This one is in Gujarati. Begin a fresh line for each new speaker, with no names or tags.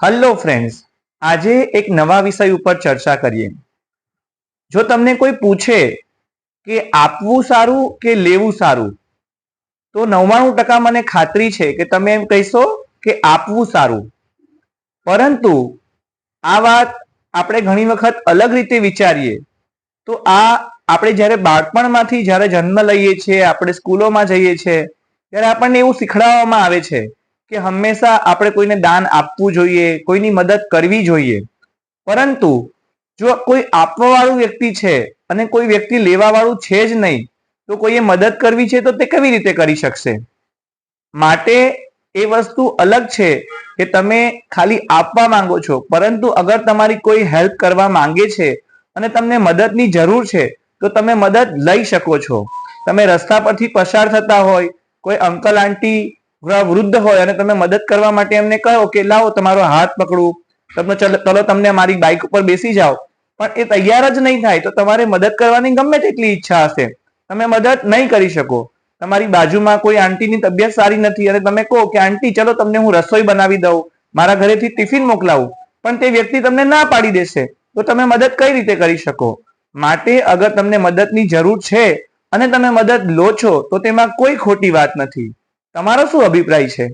હલો ફ્રેન્ડ્સ આજે એક નવા વિષય ઉપર ચર્ચા કરીએ. જો તમને કોઈ પૂછે કે આપવું સારું કે લેવું સારું, તો નવ્વાણું ટકા મને ખાતરી છે કે તમે એમ કહીશો કે આપવું સારું. પરંતુ આ વાત આપણે ઘણી વખત અલગ રીતે વિચારીએ, તો આ આપણે જ્યારે બાળપણમાંથી જ્યારે જન્મ લઈએ છીએ, આપણે સ્કૂલોમાં જઈએ છીએ, ત્યારે આપણને એવું શીખડાવવામાં આવે છે કે હંમેશા આપણે કોઈને દાન આપવું જોઈએ, કોઈની મદદ કરવી જોઈએ. પરંતુ જો કોઈ આપવા વાળું વ્યક્તિ છે અને કોઈ વ્યક્તિ લેવા વાળું છે જ નહીં, તો કોઈએ મદદ કરવી છે તો તે કેવી રીતે કરી શકશે? માટે એ વસ્તુ અલગ છે કે તમે ખાલી આપવા માંગો છો, પરંતુ અગર તમારી કોઈ હેલ્પ કરવા માંગે છે અને તમને મદદની જરૂર છે, તો તમે મદદ લઈ શકો છો. તમે રસ્તા પરથી પસાર થતા હોય, કોઈ અંકલ, આંટી વૃદ્ધ હોય અને તમે મદદ કરવા માટે એમને કહો કે, લાવો, તમારો હાથ પકડું. તમને ચલો તમને મારી બાઇક ઉપર બેસી જાઓ. પણ એ તૈયાર જ નહીં થાય, તો તમારે મદદ કરવાની ગમે તેટલી ઈચ્છા હશે. તમે મદદ નહીં કરી શકો. તમારી બાજુમાં કોઈ આંટીની તબિયત સારી નથી અને તમે કહો કે, આંટી, ચલો, તમને હું રસોઈ બનાવી દઉં. મારા ઘરેથી ટિફિન મોકલાવું. પણ તે વ્યક્તિ તમને ના પાડી દેશે. તો તમે મદદ કઈ રીતે કરી શકો? માટે અગર તમને મદદની જરૂર છે અને તમે મદદ લો છો, તો તેમાં કોઈ ખોટી વાત નથી. તમારો શું અભિપ્રાય છે?